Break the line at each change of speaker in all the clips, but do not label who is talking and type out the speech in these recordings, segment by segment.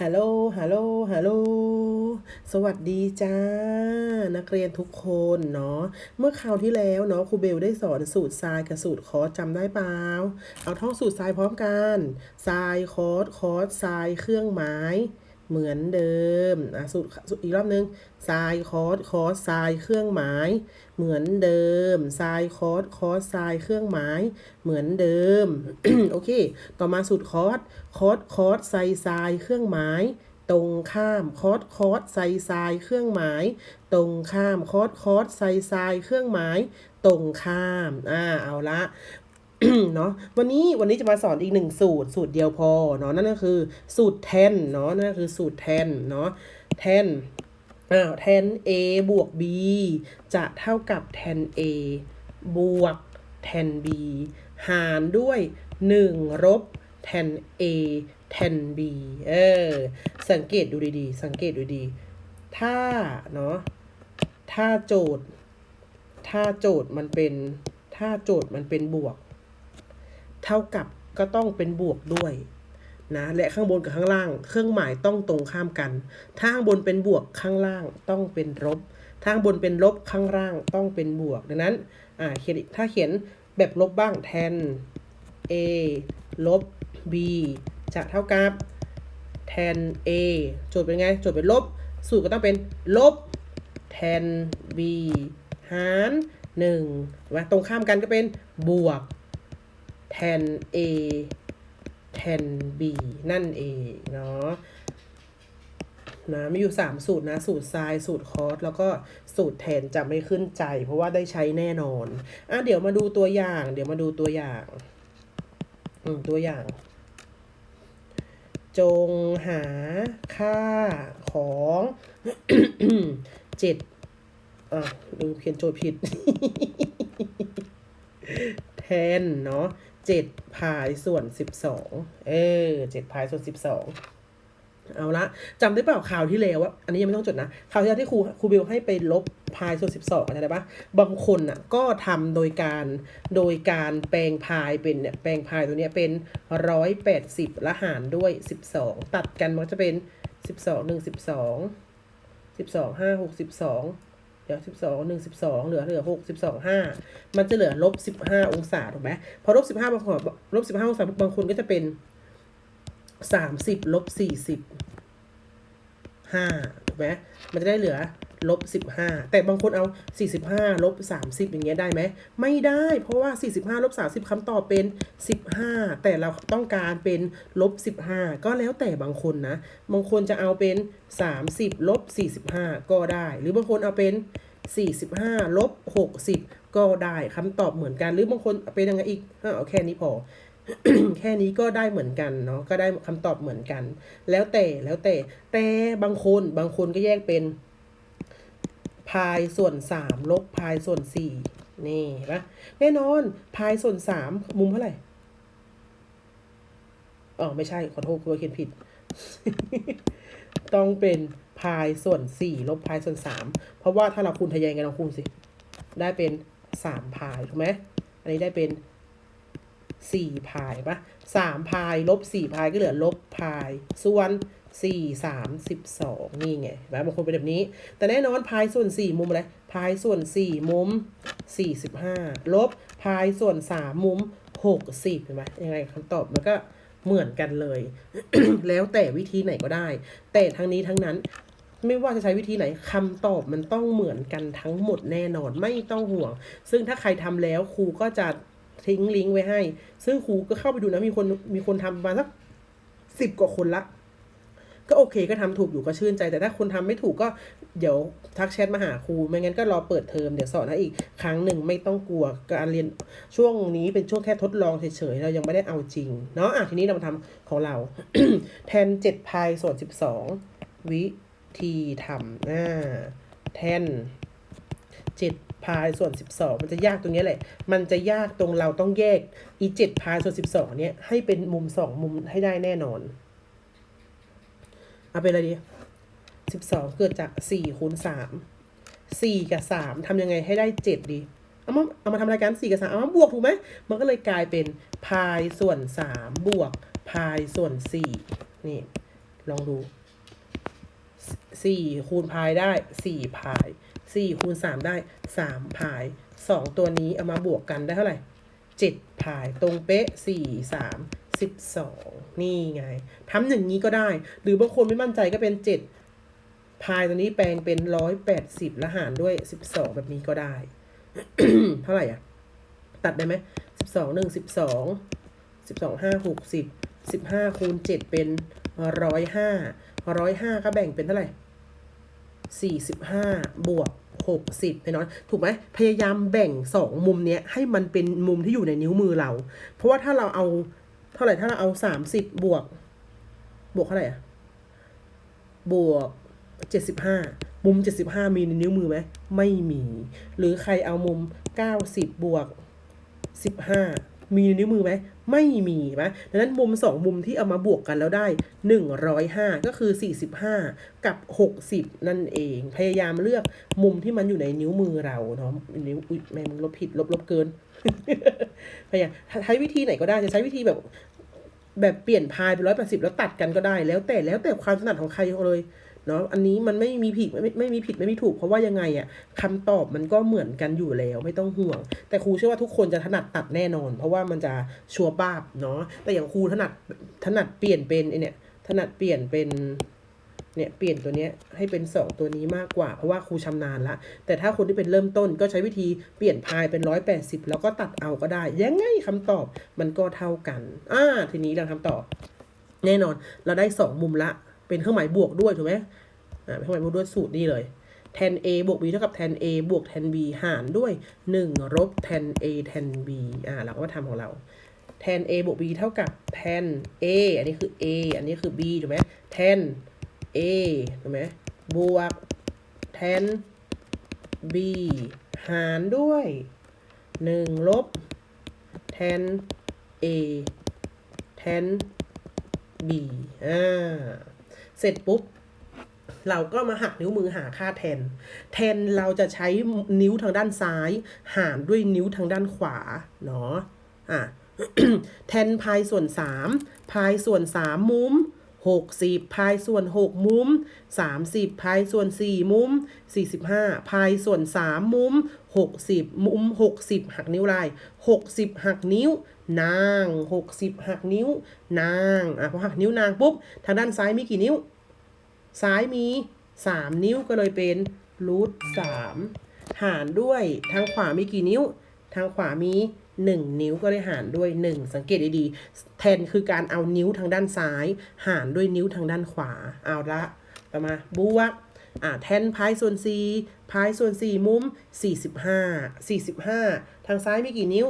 ฮัลโหล ฮัลโหล ฮัลโหล สวัสดีจ้า นักเรียนทุกคนเนาะ เมื่อคราวที่แล้วเนาะครูเบลได้สอนสูตรทรายกับสูตรคอสจำได้เปล่า เอาท่องสูตรทรายพร้อมกัน ทรายคอสคอสทรายเครื่องหมาย เหมือนเดิมอะสูตรสูตรอีกรอบนึงทรายคอสคอสทรายเครื่องหมาย เหมือนเดิมทรายคอสคอสทรายเครื่องหมาย เหมือนเดิม โอเค ต่อมาสูตรคอสคอสคอสไซทรายเครื่องหมายตรงข้ามคอสคอสไซทรายเครื่องหมาย ตรงข้ามคอสคอสไซทรายเครื่องหมาย ตรงข้ามอ่าเอาละ เนาะวันนี้วันนี้จะมาสอนอีกหนึ่งสูตรสูตรเดียวพอเนาะนั่นก็คือสูตรแทนเนาะนั่นก็คือสูตรแทนเนาะแทนอ้าวแทน a บวก b จะเท่ากับแทน a บวกแทน b หารด้วย1ลบแทน a แทน b เออ สังเกตดูดีๆ สังเกตดูดี ถ้าเนาะถ้าโจทย์ ถ้าโจทย์มันเป็น ถ้าโจทย์มันเป็นบวก เท่ากับก็ต้องเป็นบวกด้วยนะและข้างบนกับข้างล่าง เครื่องหมายต้องตรงข้ามกัน ถ้าข้างบนเป็นบวกข้างล่างต้องเป็นลบถ้าข้างบนเป็นลบข้างล่างต้องเป็นบวก ดังนั้นอ่าเขียนถ้าเขียนแบบลบบ้างแทน a ลบ b จะเท่ากับแทน a โจทย์เป็นไง โจทย์เป็นลบ สูตรก็ต้องเป็นลบแทน b หารหนึ่งว่าตรงข้ามกันก็เป็นบวก แทน a แทน b นั่นเองเนาะนะมีอยู่ 3 สูตรนะ สูตรไซน์สูตรคอสแล้วก็สูตรแทนจะไม่ขึ้นใจ เพราะว่าได้ใช้แน่นอนอะเดี๋ยวมาดูตัวอย่าง เดี๋ยวมาดูตัวอย่างอืมตัวอย่าง จงหาค่าของเจ็ดอะลืมเขียนโจทย์ผิด แทนเนาะ เจ็ดพายส่วนสิบสองเออเจ็ดพายส่วนสิบสองเอาละจำได้เปล่าข่าวที่แล้วอะอันนี้ยังไม่ต้องจดนะข่าวที่แล้วที่ครูครูบิวให้ไปลบพายส่วนสิบสองอะไรปะบางคนอะก็ทำโดยการโดยการแปลงพายเป็นเนี่ยแปลงพายตัวเนี้ยเป็นร้อยแปดสิบละหารด้วยสิบสองตัดกันมันจะเป็นสิบสองหนึ่งสิบสองสิบสองห้าหกสิบสอง เดี๋ยวสิบสองหนึ่งสิบสองเหลือเหลือหกสิบสองห้ามันจะเหลือลบสิบห้าองศาถูกไหมพอลบสิบห้าบางคนลบสิบห้าองศาบางคนก็จะเป็นสามสิบลบสี่สิบห้าถูกไหมมันจะได้เหลือ ลบสิบห้าแต่บางคนเอาสี่สิบห้าลบสามสิบอย่างเงี้ยได้ไหม ไม่ได้ เพราะว่าสี่สิบห้าลบสามสิบคำตอบเป็นสิบห้าแต่เราต้องการเป็นลบสิบห้าก็แล้วแต่บางคนนะ บางคนจะเอาเป็นสามสิบลบสี่สิบห้าก็ได้ หรือบางคนเอาเป็นสี่สิบห้าลบหกสิบก็ได้คำตอบเหมือนกัน หรือบางคนเป็นยังไงอีกเอาแค่นี้พอแค่นี้ก็ได้เหมือนกันเนาะก็ได้คำตอบเหมือนกัน แล้วแต่แล้วแต่แต่บางคนบางคนก็แยกเป็น พายส่วนสามลบพายส่วนสี่นี่เห็นปะแน่นอนพายส่วนสามมุมเท่าไหร่อ๋อไม่ใช่ ขอโทษครูเขียนผิด ต้องเป็นพายส่วนสี่ลบพายส่วนสามเพราะว่าถ้าเราคูณทะแยงกันเราคูณสิ ได้เป็นสามพายถูกไหมอันนี้ได้เป็นสี่พายปะสามพายลบสี่พายก็เหลือลบพายส่วน สี่สามสิบสองนี่ไงแบบบางคนเป็นแบบนี้ แต่แน่นอนพายส่วนสี่มุมอะไรพายส่วนสี่มุมสี่สิบห้าลบพายส่วนสามมุมหกสิบเห็นไหมยังไงคำตอบมันก็เหมือนกันเลย แล้วแต่วิธีไหนก็ได้ แต่ทั้งนี้ทั้งนั้นไม่ว่าจะใช้วิธีไหนคำตอบมันต้องเหมือนกันทั้งหมดแน่นอนไม่ต้องห่วง ซึ่งถ้าใครทำแล้วครูก็จะทิ้งลิงก์ไว้ให้ ซึ่งครูก็เข้าไปดูนะมีคนมีคนทำประมาณสักสิบกว่าคนละ ก็โอเคก็ทำถูกอยู่ก็ชื่นใจ แต่ถ้าคนทำไม่ถูกก็เดี๋ยวทักแชทมาหาครู ไม่งั้นก็รอเปิดเทอมเดี๋ยวสอนให้อีกครั้งหนึ่งไม่ต้องกลัวการเรียนช่วงนี้เป็นช่วงแค่ทดลองเฉยๆเรายังไม่ได้เอาจริงเนาะอะทีนี้เรามาทำของเรา แทนเจ็ดพายส่วนสิบสองวิธีทำอ่าแทนเจ็ดพายส่วนสิบสองมันจะยากตรงนี้แหละ มันจะยากตรงเราต้องแยกอีเจ็ดพายส่วนสิบสองเนี้ยให้เป็นมุมสองมุมให้ได้แน่นอน เอาเป็นอะไรดีสิบสองเกิดจากสี่คูณสามสี่กับสามทำยังไงให้ได้เจ็ดดี เอามาเอามาทำรายการสี่กับสามเอามาบวกถูกไหมมันก็เลยกลายเป็นพายส่วนสามบวกพายส่วนสี่นี่ ลองดูสี่คูณพายได้สี่พายสี่คูณสามได้สามพายสองตัวนี้เอามาบวกกันได้เท่าไหร่เจ็ดพายตรงเป๊ะสี่สาม สิบสองนี่ไงทำอย่างนี้ก็ได้ หรือบางคนไม่มั่นใจก็เป็นเจ็ดพายตัวนี้แปลงเป็นร้อยแปดสิบและหารด้วยสิบสองแบบนี้ก็ได้ เท่าไหร่อะ ตัดได้ไหมสิบสองหนึ่งสิบสองสิบสองห้าหกสิบสิบห้าคูณเจ็ดเป็นร้อยห้าร้อยห้าก็แบ่งเป็นเท่าไหร่สี่สิบห้าบวกหกสิบไปน้อยถูกไหมพยายามแบ่งสองมุมเนี้ยให้มันเป็นมุมที่อยู่ในนิ้วมือเรา เพราะว่าถ้าเราเอา ท่าไหร่ถ้าเราเอาสามสิบบวก บวกเท่าไหร่อะบวกเจ็ดสิบห้ามุมเจ็ดสิบห้ามีในนิ้วมือไหมไม่มี หรือใครเอามุมเก้าสิบบวกสิบห้ามีในนิ้วมือไหมไม่มีไหมดังนั้นมุมสองมุมที่เอามาบวกกันแล้วได้หนึ่งร้อยห้าก็คือสี่สิบห้ากับหกสิบนั่นเอง พยายามเลือกมุมที่มันอยู่ในนิ้วมือเราเนาะนิ้วอุ้ยแม่มึงลบผิดลบลบเกินพยายามใช้วิธีไหนก็ได้จะใช้วิธีแบบ แบบเปลี่ยนพายเป็นร้อยแปดสิบแล้วตัดกันก็ได้ แล้วแต่แล้วแต่ความถนัดของใครเลยเนาะอันนี้มันไม่มีผิดไม่ไม่มีผิดไม่มีถูก เพราะว่ายังไงอะคำตอบมันก็เหมือนกันอยู่แล้วไม่ต้องห่วง แต่ครูเชื่อว่าทุกคนจะถนัดตัดแน่นอน เพราะว่ามันจะชัวร์บ้าบเนาะแต่อย่างครูถนัดถนัดเปลี่ยนเป็นไอเนี่ยถนัดเปลี่ยนเป็น เนี่ยเปลี่ยนตัวเนี้ยให้เป็นสองตัวนี้มากกว่า เพราะว่าครูชำนาญละ แต่ถ้าคนที่เป็นเริ่มต้นก็ใช้วิธีเปลี่ยนพายเป็นร้อยแปดสิบแล้วก็ตัดเอาก็ได้ ยังไงคำตอบมันก็เท่ากัน อ่า ทีนี้เราคำตอบ แน่นอนเราได้สองมุมละ เป็นเครื่องหมายบวกด้วยถูกไหมอ่าเป็นเครื่องหมายบวกด้วยสูตรนี่เลย tan a บวก b เท่ากับ tan a บวก tan b หารด้วย 1 ลบ tan a tan b อ่าเราก็มาทำของเรา tan a บวก b เท่ากับ tan a อันนี้คือ a อันนี้คือ b ถูกไหม tan a ถูกไหมบวก tan b หารด้วย 1 ลบ tan a tan b อ่า เสร็จปุ๊บ เราก็มาหักนิ้วมือหาค่าแทน แทนเราจะใช้นิ้วทางด้านซ้าย หารด้วยนิ้วทางด้านขวา เนาะ อะ แทนพายส่วนสามพายส่วนสามมุ มหกสิบพายส่วนหกมุมสามสิบพายส่วนสี่มุมสี่สิบห้าพายส่วนสามมุมหกสิบมุมหกสิบหักนิ้วลายหกสิบหักนิ้ว นางหกสิบหักนิ้ว นาง อะพอหักนิ้วนางปุ๊บ ทางด้านซ้ายมีกี่นิ้ว ซ้ายมี 3 นิ้วก็เลยเป็นรูทสามหารด้วยทางขวามีกี่นิ้ว ทางขวามี 1 นิ้วก็เลยหารด้วย 1 สังเกตดีๆแทนคือการเอานิ้วทางด้านซ้าย หารด้วยนิ้วทางด้านขวา เอาละต่อมาบวกอ่าแทนพายส่วน4พายส่วน 4 มุม 45 45 ทางซ้ายมีกี่นิ้ว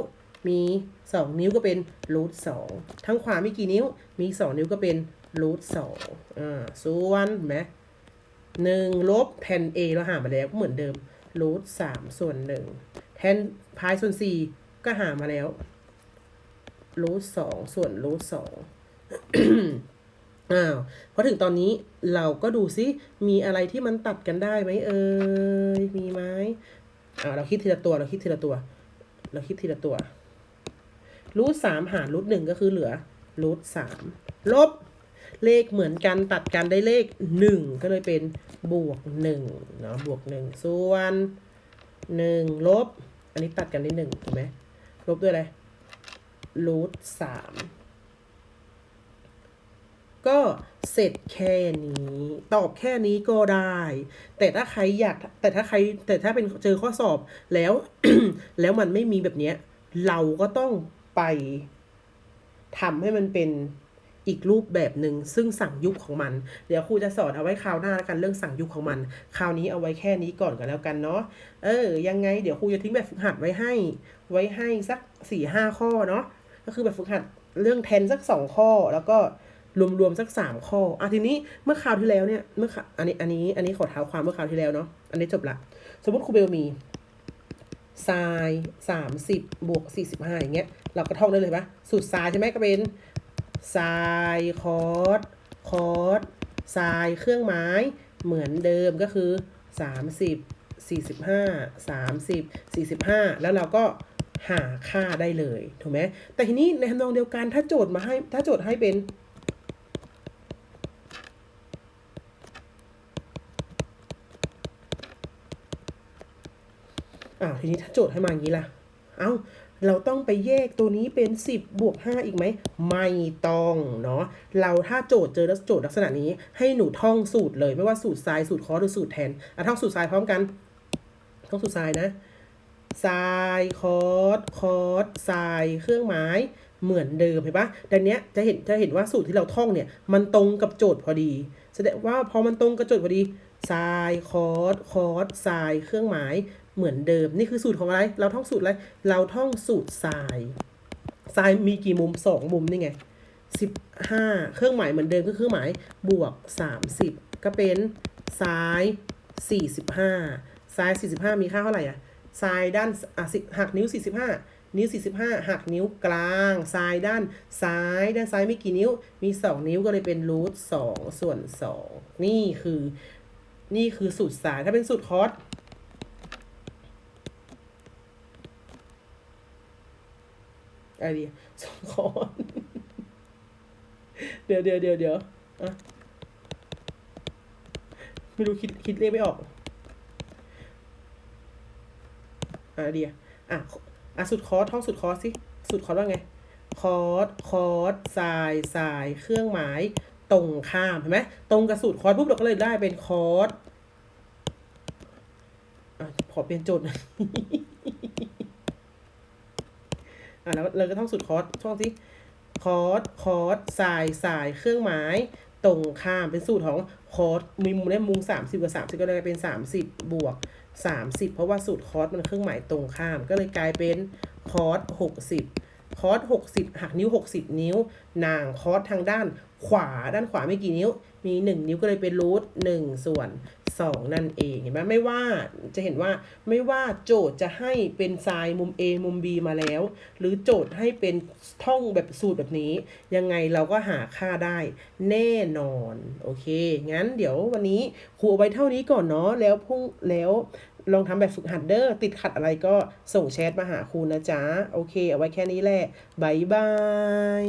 มี 2 นิ้วก็เป็นรูทสองทางขวามีกี่นิ้ว มี 2 นิ้วก็เป็นรูทสองอ่าส่วนเห็นไหมหนึ่งลบแทน a เราหามาแล้วก็เหมือนเดิมรูทสามส่วนหนึ่งแทนพายส่วนสี่ ก็หามาแล้วรูทสองส่วนรูทสองอ้าวพอถึงตอนนี้เราก็ดูซิมีอะไรที่มันตัดกันได้ไหมเอ่ยมีไหมอ่าเราคิดทีละตัวเราคิดทีละตัว เราคิดทีละตัวรูทสามหารรูทหนึ่งก็คือเหลือรูทสามลบเลขเหมือนกันตัดกันได้เลขหนึ่งก็เลยเป็นบวกหนึ่งเนาะบวกหนึ่งส่วนหนึ่งลบ อันนี้ตัดกันได้หนึ่งถูกไหม ลบด้วยอะไรรูทสามก็เสร็จแค่นี้ ตอบแค่นี้ก็ได้ แต่ถ้าใครอยาก แต่ถ้าใคร แต่ถ้าเป็นเจอข้อสอบแล้ว แล้วมันไม่มีแบบเนี้ย เราก็ต้องไปทำให้มันเป็น อีกรูปแบบหนึ่งซึ่งสั่งยุคของมัน เดี๋ยวครูจะสอนเอาไว้คราวหน้าแล้วกันเรื่องสั่งยุคของมัน คราวนี้เอาไว้แค่นี้ก่อนก็แล้วกันเนาะเออยังไงเดี๋ยวครูจะทิ้งแบบฝึกหัดไว้ให้ ไว้ให้สักสี่ห้าข้อเนาะก็คือแบบฝึกหัดเรื่องแทนสักสองข้อแล้วก็รวมๆสักสามข้ออะทีนี้เมื่อคราวที่แล้วเนี่ยเมื่อคราวอันนี้อันนี้อันนี้ขอเท้าความเมื่อคราวที่แล้วเนาะอันนี้จบละสมมติครูเบลมีไซสามสิบบวกสี่สิบห้าอย่างเงี้ยเราก็ท่องได้เลยปะสูตรไซใช่ไหมก็เป็น ทรายคอสคอสทรายเครื่องไม้เหมือนเดิมก็คือ 30 45 30 45 แล้วเราก็หาค่าได้เลยถูกไหมแต่ทีนี้ในทำนองเดียวกันถ้าโจทย์มาให้ถ้าโจทย์ให้เป็นอ้าทีนี้ถ้าโจทย์ให้มาอย่างนี้ล่ะ เอา้า เราต้องไปแยกตัวนี้เป็น 10 บวก 5 อีกไหม ไม่ต้องเนาะ เราถ้าโจทย์เจอแล้วโจทย์ลักษณะนี้ ให้หนูท่องสูตรเลย ไม่ว่าสูตรไซน์สูตรคอสหรือสูตรแทนอะท่องสูตรไซน์พร้อมกัน ท่องสูตรไซน์นะไซน์คอสคอสไซน์เครื่องหมายเหมือนเดิมเห็นปะดังนี้จะเห็นจะเห็นว่าสูตรที่เราท่องเนี่ย มันตรงกับโจทย์พอดี แสดงว่าพอมันตรงกับโจทย์พอดีไซน์คอสคอสไซน์เครื่องหมาย เหมือนเดิม นี่คือสูตรของอะไร เราท่องสูตรอะไร เราท่องสูตรไซน์ไซน์มีกี่มุมสองมุมนี่ไงสิบห้าเครื่องหมายเหมือนเดิมก็คือเครื่องหมายบวกสามสิบก็เป็นซ้ายสี่สิบห้าซ้ายสี่สิบห้ามีค่าเท่าไหร่อะซ้ายด้านอะสิหักนิ้วสี่สิบห้านิ้วสี่สิบห้าหักนิ้วกลางซ้ายด้านซ้ายด้านซ้ายมีกี่นิ้ว มีสองนิ้วก็เลยเป็นรูทสองส่วนสองนี่คือ นี่คือสูตรสายถ้าเป็นสูตรคอส อะไรดีสองคอนเดี๋ยวเดี๋ยวเดี๋ยวเดี๋ยวอะไม่รู้คิดคิดเลขไม่ออกอะเดียวอะอะสุดคอร์สท่องสุดคอร์สสิ สุดคอร์สว่าไง คอร์สคอร์สสายสาย เครื่องหมาย ตรงข้ามเห็นไหมตรงกับสูตรคอร์สปุ๊บเราก็เลยได้เป็นคอร์สอะขอเปลี่ยนโจทย์ อะแล้วเราก็ท่องสูตรคอร์สท่องสิคอร์สคอร์สสายสายเครื่องหมาย ตรงข้ามเป็นสูตรของคอร์สมีมุมได้มุมสามสิบกับสามสิบก็เลยเป็นสามสิบบวกสามสิบเพราะว่าสูตรคอร์สมันเครื่องหมายตรงข้าม ก็เลยกลายเป็นคอร์สหกสิบคอร์สหกสิบหักนิ้วหกสิบนิ้ว นางคอร์สทางด้านขวาด้านขวาไม่กี่นิ้ว มีหนึ่งนิ้วก็เลยเป็นรูทหนึ่งส่วน สองนั่นเองเห็นไหมไม่ว่าจะเห็นว่าไม่ว่าโจทย์จะให้เป็นไซน์มุม A มุม B มาแล้ว หรือโจทย์ให้เป็นท่องแบบสูตรแบบนี้ ยังไงเราก็หาค่าได้แน่นอน โอเค งั้นเดี๋ยววันนี้ครูเอาไว้เท่านี้ก่อนเนาะแล้วพรุ่งแล้วลองทำแบบฝึกหัดเดอ้อติดขัดอะไรก็ส่งแชทมาหาครูนะจ๊ะ โอเค เอาไว้แค่นี้แหละบายบาย